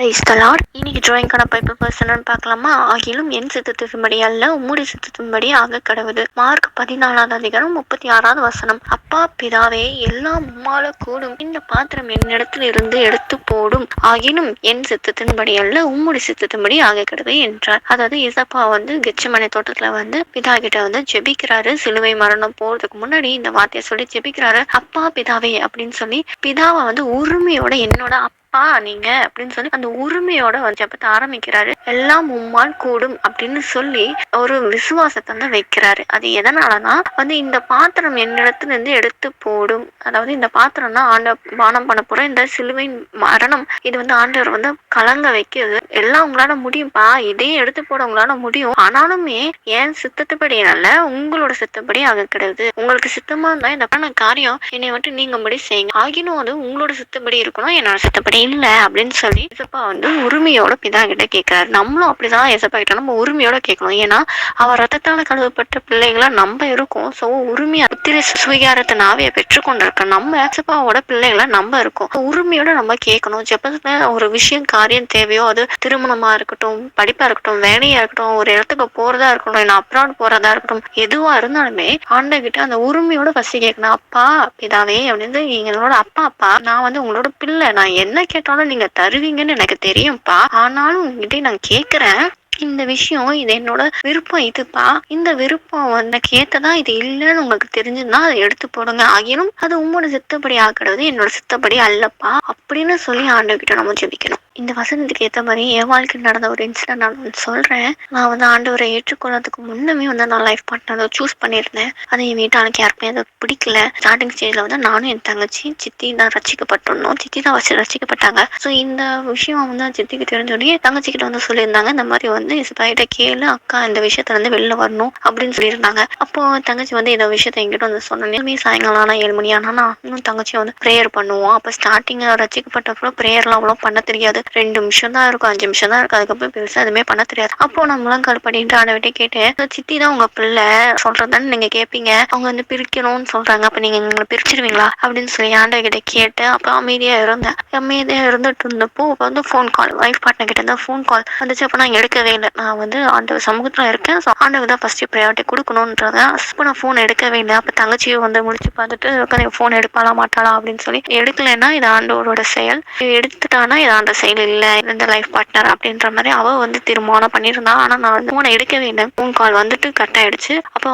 Price தலாட் இன்னைக்கு டிராயிங்கான pipe person பார்க்கலாமா? ஆகிலும் என் சித்தத்தின்படி அல்ல உம்முடைய சித்தத்தின்படி ஆக கடவுது. மார்க் பதினாலாவது அதிகாரம் முப்பத்தி ஆறாவது வசனம். அப்பா பிதாவே எல்லாம் உம்மால கூடும். இந்த பாத்திரம் என்னிடத்தில் இருந்து எடுத்து போடும். ஆகினும் என் சித்தத்தின்படி அல்ல உம்முடைய சித்தத்தின்படி ஆக கடவுது என்றார். அதாவது இசப்பா வந்து கெச்சமனை தோட்டத்துல வந்து பிதா கிட்ட வந்து ஜெபிக்கிறாரு. சிலுவை மரணம் போறதுக்கு முன்னாடி இந்த வார்த்தையை சொல்லி ஜெபிக்கிறாரு. அப்பா பிதாவே அப்படின்னு சொல்லி பிதாவை வந்து உரிமையோட என்னோட அப்பா நீங்க அப்படின்னு சொல்லி அந்த உரிமையோட வந்து ஜெபத்தை ஆரம்பிக்கிறாரு. எல்லாம் உம்மால் கூடும் அப்படின்னு சொல்லி ஒரு விசுவாசத்தை வந்து வைக்கிறாரு. அது எதனாலனா வந்து இந்த பாத்திரம் என்னிடத்துல இருந்து எடுத்து போடும். அதாவது இந்த பாத்திரம் தான் ஆண்ட பானம் பண்ண போற இந்த சிலுவையின் மரணம் இது வந்து ஆண்டவர் வந்து கலங்க வைக்கிறது. எல்லாம் உங்களால முடியும்பா இதையும் எடுத்து போட உங்களால முடியும். ஆனாலுமே ஏன் சித்தத்துப்படி அல்ல உங்களோட சித்தப்படி ஆக கிடையாது. உங்களுக்கு சித்தமா இருந்தா இந்த பண்ண காரியம் என்னை மட்டும் முடி செய்யுங்க. ஆகினும் அது உங்களோட சித்தப்படி இருக்கணும் என்னோட சித்தப்படி இல்ல அப்படின்னு சொல்லி எசப்பா வந்து உரிமையோட பிதா கிட்ட கேட்கிறாரு நம்மளும் அப்படிதான் எசப்பா கிட்ட நம்ம உரிமையோட கேட்கணும் ஏன்னா அவர் ரத்தத்தால கழுவப்பட்ட பிள்ளைங்களா நம்ம இருக்கோம். சோ உரிமையா புத்திர சுவீகாரத்தை ஆவியை பெற்றுக்கொண்டிருக்க நம்ம எசப்பாவோட பிள்ளைங்களா நம்ம இருக்கோம். உரிமையோட நம்ம கேட்கணும் ஜெபத்துல ஒரு விஷயம் காரியம் தேவையோ அது திருமணமா இருக்கட்டும் படிப்பா இருக்கட்டும் வேலையா இருக்கட்டும் ஒரு இடத்துக்கு போறதா இருக்கட்டும் இல்லை அப்ராட் போறதா இருக்கட்டும் எதுவா இருந்தாலுமே ஆண்டகிட்ட அந்த உரிமையோட பசி கேட்கணும் அப்பா பிதாவே அப்படின்னு எங்களோட அப்பா அப்பா நான் வந்து உங்களோட பிள்ளை. நான் என்ன கேட்டாலும் நீங்க தருவீங்கன்னு எனக்கு தெரியும்ப்பா ஆனாலும் உங்ககிட்ட நான் கேக்குறேன். இந்த விஷயம் இது என்னோட விருப்பம் இதுப்பா. இந்த விருப்பம் எனக்கு ஏத்ததான் இது இல்லைன்னு உங்களுக்கு தெரிஞ்சிருந்தா அதை எடுத்து போடுங்க. ஆகினும் அது உங்களோட சித்தப்படி ஆக்கிறது என்னோட சித்தப்படி அல்லப்பா. அப்படின்னு சொல்லி ஆண்டவர்கிட்ட நம்ம ஜெபிக்கணும். இந்த வசனத்துக்கு ஏற்ற மாதிரி என் வாழ்க்கையில் நடந்த ஒரு இன்சிடென்ட் நான் வந்து சொல்கிறேன் நான் வந்து ஆண்டவரை ஏற்றுக்கொள்றதுக்கு முன்னமே வந்து நான் லைஃப் பார்ட்னர் சூஸ் பண்ணியிருந்தேன். அது என் வீட்டாளுக்கு யாருக்குமே அது பிடிக்கல. ஸ்டார்டிங் ஸ்டேஜில் வந்து நானும் என் தங்கச்சி சித்தி தான் ரசிக்கப்பட்டிருந்தோம். சித்தி தான் வச்சு ரசிக்கப்பட்டாங்க. ஸோ இந்த விஷயம் வந்து சித்திக்கு தெரிஞ்சோடனே தங்கச்சிக்கிட்ட வந்து சொல்லியிருந்தாங்க. இந்த மாதிரி வந்து இஸ்பாயிட்ட கேளு அக்கா இந்த விஷயத்துல இருந்து வெளில வரணும் அப்படின்னு சொல்லியிருந்தாங்க. அப்போ தங்கச்சி வந்து இந்த விஷயத்த எங்கிட்ட வந்து சொன்னேன் சாயங்காலம் ஆனால் ஏழு மணி ஆனா நான் இன்னும் தங்கச்சி வந்து ப்ரேயர் பண்ணுவோம். அப்போ ஸ்டார்டிங் ரசிக்கப்பட்டப்போ ப்ரேயர்லாம் அவ்வளோ பண்ண தெரியாது. ரெண்டு நிமிஷம் தான் இருக்கும் அஞ்சு நிமிஷம் தான் இருக்கும். அதுக்கப்புறம் பெருசா எதுவுமே பண்ண தெரியாது. அப்போ நான் முழங்கால் பண்ணிட்டு ஆனவிட்டே கேட்டேன் "இந்த சித்தி தான் உங்க பிள்ளை. சொல்றதுன்னு நீங்க கேட்பீங்க அவங்க வந்து பிரிக்கணும்னு சொல்றாங்க. அப்ப நீங்க எங்களை பிரிச்சிருவீங்களா? அப்படின்னு சொல்லி ஆண்டவ கிட்ட கேட்டு அப்ப அமைதியா இருந்தேன். அமைதியா இருந்துட்டு இருந்தப்போ அப்ப வந்து ஃபோன் கால் ஒய்ஃப் பார்ட்னர் கிட்ட இருந்து ஃபோன் கால் வந்துச்சு. அப்ப நான் எடுக்கவே இல்லை. நான் வந்து ஆண்டவர் சமூகத்துல இருக்கேன். ஸோ ஆண்டவர் தான் ஃபர்ஸ்ட் ப்ரையாரிட்டி கொடுக்கணும்ன்றத அப்போ நான் ஃபோன் எடுக்கவே இல்லை. அப்ப தங்கச்சியும் வந்து முடிச்சு பார்த்துட்டு உட்காந்து ஃபோன் எடுப்பாளா மாட்டாளா? அப்படின்னு சொல்லி எடுக்கலைன்னா இது ஆண்டவரோட செயல். எடுத்துட்டானா இது ஆண்ட செயல். இல்ல இந்த லைஃப் பார்ட்னர் அப்படின்ற மாதிரி அவள் வந்து தீர்மானம் பண்ணியிருந்தா. ஆனால் நான் வந்து ஃபோனை எடுக்கவே இல்லை. ஃபோன் கால் வந்துட்டு கட் ஆயிடுச்சு. அப்போ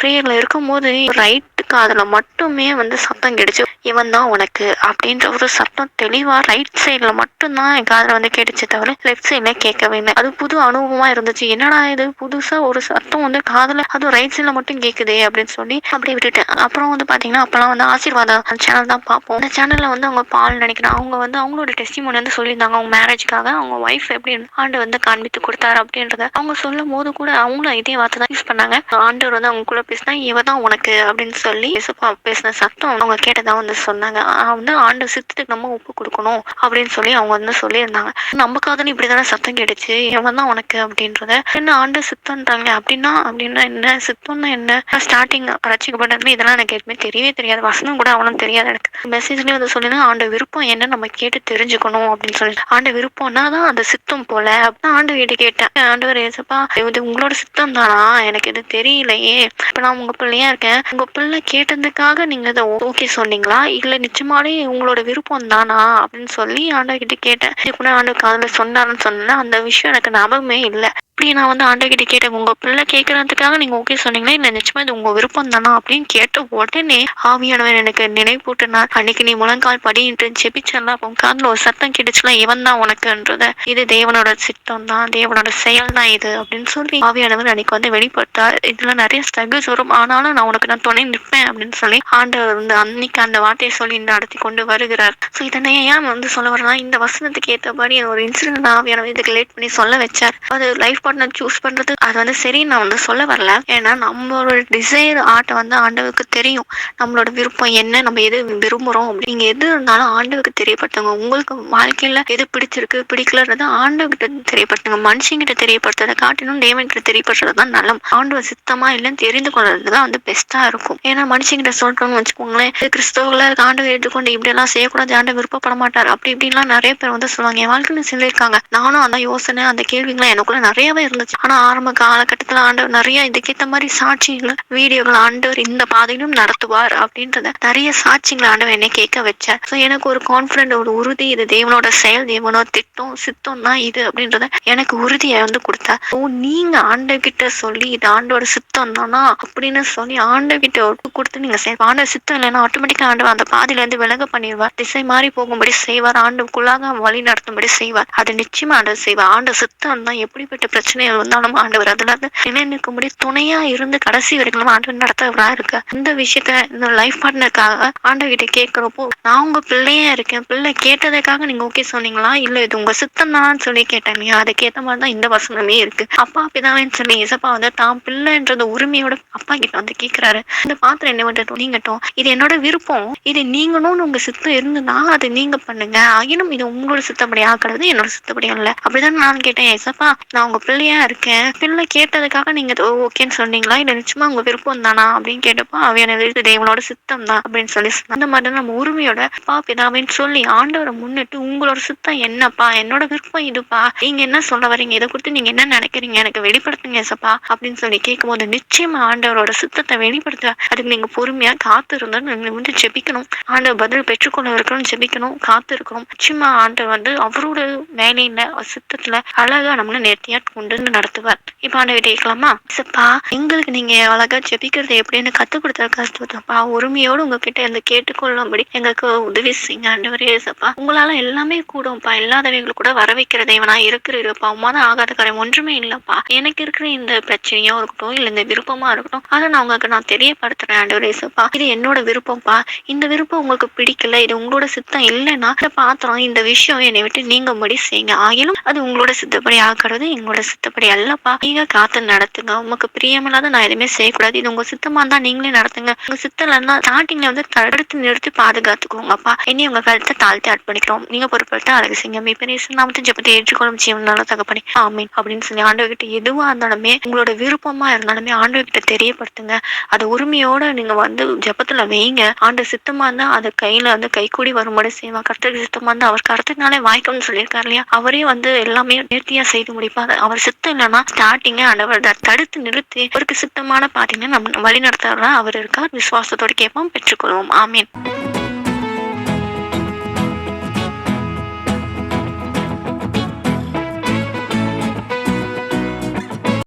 ப்ரேயரில் இருக்கும்போது ரைட் காதில் மட்டுமே வந்து சத்தம் கிடைச்சு இவன் தான் உனக்கு அப்படின்ற ஒரு சத்தம் தெளிவாக ரைட் சைடில் மட்டும்தான் என் காதில் வந்து கேட்டுச்சு தவிர லெஃப்ட் சைடில் கேட்கவே இல்லை. அது புது அனுபவமாக இருந்துச்சு. என்னடா இது? புதுசாக ஒரு சத்தம் வந்து காதில் அதுவும் ரைட் சைடில் மட்டும் கேட்குதே அப்படின்னு சொல்லி அப்படியே விட்டுட்டேன். அப்புறம் வந்து பார்த்தீங்கன்னா அப்போலாம் வந்து ஆசீர்வாதம் சேனல் தான் பார்ப்போம். அந்த சேனலில் வந்து அவங்க பால் நினைக்கிறேன். அவங்க வந்து அவங்களோட டெஸ்டிமோனி வந்து சொல்லியிருந்தாங்க. அவங்க மேரேஜ்க்காக அவங்க ஒய்ஃப் எப்படி ஆண்டு வந்து காண்பித்து கொடுத்தாரு அப்படின்றத அவங்க சொல்லும் போது கூட அவங்களும் இதே வார்த்தை தான் யூஸ் பண்ணாங்க. ஆண்டவர் வந்து அவங்க கூட பேசினா இவ தான் உனக்கு அப்படின்னு சொல்லி இயேசுப்பா பேசின சத்தம் அவங்க கேட்டதா வந்து சொன்னாங்க. வந்து ஆண்டு சித்தத்துக்கு நம்ம ஒப்பு கொடுக்கணும் அப்படின்னு சொல்லி அவங்க வந்து சொல்லியிருந்தாங்க. நம்ம இப்படி தானே சத்தம் கேட்டுச்சு. இவன் தான் உனக்கு அப்படின்றத. என்ன ஆண்டு சித்தம்ன்றாங்க அப்படின்னா அப்படின்னா என்ன? சித்தம்னா என்ன? ஸ்டார்டிங் ரசிக்கப்பட்டதுல இதெல்லாம் எனக்கு எதுவுமே தெரியவே தெரியாது. வசனம் கூட அவனும் தெரியாது எனக்கு. மெசேஜ்லயே வந்து சொல்லினா ஆண்டு விருப்பம் என்ன நம்ம கேட்டு தெரிஞ்சுக்கணும் அப்படின்னு சொல்லி ஆண்டு விருப்பம்னா தான் அந்த சித்தம் போல. அப்படின்னு ஆண்டு கிட்ட கேட்டேன். ஆண்டவர் ஏசப்பா இது உங்களோட சித்தம் தானா? எனக்கு இது தெரியலையே. இப்ப நான் உங்க பிள்ளையா இருக்கேன். உங்க பிள்ளை கேட்டதுக்காக நீங்க இதை ஓகே சொன்னீங்களா? இல்ல நிச்சயமாலே உங்களோட விருப்பம் தானா? அப்படின்னு சொல்லி ஆண்டவர் கிட்ட கேட்டேன் இதுக்குள்ள ஆண்டு காதில் சொன்னாருன்னு சொன்னேன் அந்த விஷயம் எனக்கு ஞாபகமே இல்லை. அப்படி நான் வந்து ஆண்டகிட்ட கேட்டேன் உங்க பிள்ளை கேட்கறதுக்காக நீங்க ஓகே சொன்னீங்களா? இல்ல நிச்சயமா இது உங்க விருப்பம் தானா அப்படின்னு கேட்ட உடனே ஆவியானவர் எனக்கு நினைப்பூட்டினார். அன்னைக்கு நீ முழங்கால் படின்ட்டு ஜெபிச்சல அப்போ காதில் ஒரு சத்தம் கிடைச்சுல இவன் தான் உனக்குன்றத. இது தேவனோட சித்தம் தான் தேவனோட செயல் தான் இது அப்படின்னு சொல்லி ஆவியானவர் அன்னைக்கு வந்து வெளிப்பட்டார் இதுல நிறைய ஸ்ட்ரகிள்ஸ் வரும். ஆனாலும் நான் உனக்கு நான் துணை நிற்பேன் அப்படின்னு சொல்லி ஆண்டவர் வந்து அன்னைக்கு அந்த வார்த்தையை சொல்லி நடத்தி கொண்டு வருகிறார். ஸோ இதனை ஏன் வந்து சொல்ல வரேன்னா இந்த வசனத்துக்கு ஏற்றபடி ஒரு இன்சிடென்ட் ஆவியானவர் இதுக்கு லேட் பண்ணி சொல்ல வச்சார். அது லைஃப் பார்ட்னர் சூஸ் பண்றது அது வந்து சரி நான் வந்து சொல்ல வரல. ஏன்னா நம்மளோட டிசைர் ஆர்ட்டை வந்து ஆண்டவருக்கு தெரியும். நம்மளோட விருப்பம் என்ன நம்ம எது விரும்புறோம் அப்படி. நீங்க எது இருந்தாலும் ஆண்டவருக்கு தெரியப்படுத்துங்க. உங்களுக்கு வாழ்க்கையில எது பிடிச்சிருக்கு பிடிக்கலன்றது ஆண்டவர்கிட்ட தெரியப்படுத்துங்க. மனுஷங்கிட்ட தெரியப்படுத்துறத காட்டிலும் தேவன்கிட்ட கிட்ட தெரியப்படுறது தான் நல்ல ஆண்டவர் சித்தமா இல்லைன்னு தெரிந்து கொள்றது தான் வந்து பெஸ்டா இருக்கும். ஏன்னா மனுஷங்கிட்ட சொல்றோம்னு வச்சுக்கோங்களேன் கிறிஸ்தவர்களை ஆண்டவர் எடுத்துக்கொண்டு இப்படி எல்லாம் செய்யக்கூடாது ஆண்டவர் விருப்பப்பட மாட்டார். அப்படி இப்படின்லாம் நிறைய பேர் வந்து சொல்லுவாங்க. என் வாழ்க்கையில சொல்லியிருக்காங்க நானும் அந்த யோசனை அந்த கேள்விகள்லாம் எனக்குள்ள நிறையவே இருந்துச்சு. ஆனா ஆரம்ப காலகட்டத்துல ஆண்டவர் நிறைய இதுக்கேத்த மாதிரி சாட்சிகளை வீடியோகள் ஆண்டவர் இந்த பாதையிலும் நடத்துவார் அப்படின்றத நிறைய சாட்சிகளை ஆண்டவர் என்னை கேட்க வச்சார். ஸோ எனக்கு ஒரு கான்பிடன்ட் ஒரு உறுதி இது தேவனோட செயல் தேவனோட திட்டம் சித்தம் தான் இது அப்படின்றத எனக்கு உறுதியை வந்து கொடுத்தார். ஓ நீங்க ஆண்டவர்கிட்ட சொல்லி இது ஆண்டோட சித்தம் தானா அப்படின்னு சொல்லி ஆண்டவர்கிட்ட ஒட்டு கொடுத்து நீங்க ஆண்ட சித்தம் இல்லைன்னா ஆட்டோமேட்டிக்கா ஆண்டவர் அந்த பாதையில இருந்து விலக பண்ணிடுவார். திசை மாறி போகும்படி செய்வார். ஆண்டுக்குள்ளாக வழி நடத்தும்படி செய்வார். அது நிச்சயமா ஆண்டவர் செய்வார். ஆண்ட சித்தம் தான் எப்படிப்பட்ட பிரச்சனை பிரச்சனைகள் வந்தாலும் ஆண்டவர். அதுல இருந்து நிலை நிற்கும்படி துணையா இருந்து கடைசி வரைக்கும் ஆண்டவர் நடத்தவரா இருக்கு. இந்த விஷயத்த இந்த லைஃப் பார்ட்னருக்காக ஆண்டவர்கிட்ட கேட்கிறப்போ நான் உங்க பிள்ளையா இருக்கேன். பிள்ளை கேட்டதுக்காக நீங்க ஓகே சொன்னீங்களா? இல்ல இது உங்க சித்தம் தான் சொல்லி கேட்டேன். அதுக்கேற்ற மாதிரி மாதிரிதான் இந்த வசனமே இருக்கு. அப்பா அப்படிதான் சொல்லி இசப்பா வந்து தான் பிள்ளைன்றது உரிமையோட அப்பா கிட்ட வந்து கேக்குறாரு இந்த பாத்திரம் என்ன விட்டுட்டும் நீங்கட்டும் இது என்னோட விருப்பம். இது நீங்களும் உங்க சித்தம் இருந்ததுன்னா அது நீங்க பண்ணுங்க. ஆகினும் இது உங்களோட சித்தப்படி ஆக்குறது என்னோட சித்தப்படி இல்ல அப்படிதான் நான் கேட்டேன் இசப்பா நான் உங்க ஜாலியாக இருக்கேன். பிள்ளை கேட்டதுக்காக நீங்க ஓகேன்னு சொன்னீங்களா? இல்லை நிச்சயமா உங்க விருப்பம் தானா? அப்படின்னு கேட்டப்போ அவன் அவையான தேவனோட சித்தம் தான் அப்படின்னு சொல்லி சொன்னா. அந்த மாதிரி நம்ம உரிமையோட அப்பா பிதாவின்னு சொல்லி ஆண்டவரை முன்னிட்டு உங்களோட சுத்தம் என்னப்பா? என்னோட விருப்பம் இதுப்பா. நீங்க என்ன சொல்ல வரீங்க இதை குறித்து நீங்க என்ன நினைக்கிறீங்க? எனக்கு வெளிப்படுத்துங்க சப்பா அப்படின்னு சொல்லி கேட்கும்போது நிச்சயமா ஆண்டவரோட சுத்தத்தை வெளிப்படுத்த அதுக்கு நீங்க பொறுமையா காத்து இருந்தா நீங்கள் வந்து ஜெபிக்கணும். ஆண்டவர் பதில் பெற்றுக்கொள்ள இருக்கணும் ஜெபிக்கணும் காத்து இருக்கணும் நிச்சயமா ஆண்டவர் வந்து அவரோட வேலையில் சித்தத்துல அழகா நம்மள நேர்த்தியா உண்டுன்னு நடத்துவார். இப்ப ஆண்டவர் கேட்கலாமா? சப்பா எங்களுக்கு நீங்க அழகா ஜெபிக்கிறது எப்படின்னு கத்து கொடுத்த ஸ்தோத்திரப்பா உரிமையோடு உங்ககிட்ட இருந்து கேட்டுக்கொள்ளும்படி எங்களுக்கு உதவி செய்யுங்க ஆண்டவரே சப்பா. உங்களால எல்லாமே கூடும்ப்பா. இல்லாதவைகள் கூட வர வைக்கிற தேவனா இருக்கிறப்பா உமாதான் ஆகாத காரியம் ஒன்றுமே இல்லப்பா. எனக்கு இருக்கிற இந்த பிரச்சனையோ இருக்கட்டும் இல்ல இந்த விருப்பமா இருக்கட்டும் அதை நான் உங்களுக்கு நான் தெரியப்படுத்துறேன் ஆண்டவரே சப்பா. இது என்னோட விருப்பம்ப்பா. இந்த விருப்பம் உங்களுக்கு பிடிக்கல இது உங்களோட சித்தம் இல்லைன்னா இந்த பாத்திரம் இந்த விஷயம் என்னை விட்டு நீங்கும்படி செய்யுங்க. ஆகிலும் அது உங்களோட சித்தப்படி ஆக்குறது எங்களோட சித்தப்படி அல்லப்பா நீங்க காத்து நடத்துங்க. உங்களுக்கு பிரியமில்லாத நான் எதுவுமே செய்யக்கூடாது. இது உங்க சித்தமா இருந்தா நீங்களே நடத்துங்க. உங்க சித்தம் ஸ்டார்டிங்ல வந்து தடுத்து நிறுத்தி பாதுகாத்துக்கோங்கப்பா இனி உங்க கருத்தை தாழ்த்தி அர்ப்பணிக்கிறோம். நீங்க பொறுப்பெடுத்து அழகு செய்யுங்க. மீப்பனேசன் நாமத்தை ஜெபத்தை ஏற்றுக்கொள்ளும் ஜீவனால தகப்பனே. ஆமீன். அப்படின்னு சொல்லி ஆண்டவர்கிட்ட எதுவா இருந்தாலுமே உங்களோட விருப்பமா இருந்தாலுமே ஆண்டவர்கிட்ட தெரியப்படுத்துங்க. அது உரிமையோட நீங்க வந்து ஜெபத்துல வைங்க. ஆண்டு சித்தமா இருந்தா அதை கையில வந்து கைக்கூடி வரும்படி செய்வான் கர்த்தருக்கு சித்தமா இருந்தா அவர் கருத்துனாலே வாய்க்கும்னு சொல்லியிருக்காரு இல்லையா? அவரே வந்து எல்லாமே நேர்த்தியா செய்து முடிப்பார். அவர் சித்தம் இல்லைன்னா ஸ்டார்டிங்கே ஆண்டவர் தடுத்து நிறுத்தி அவருக்கு சித்தமான பாத்தீங்கன்னா நம்ம வழி நடத்துறதா அவர் இருக்கார். விசுவாசத்தோட கேட்போம் பெற்றுக்கொள்வோம். ஆமீன்.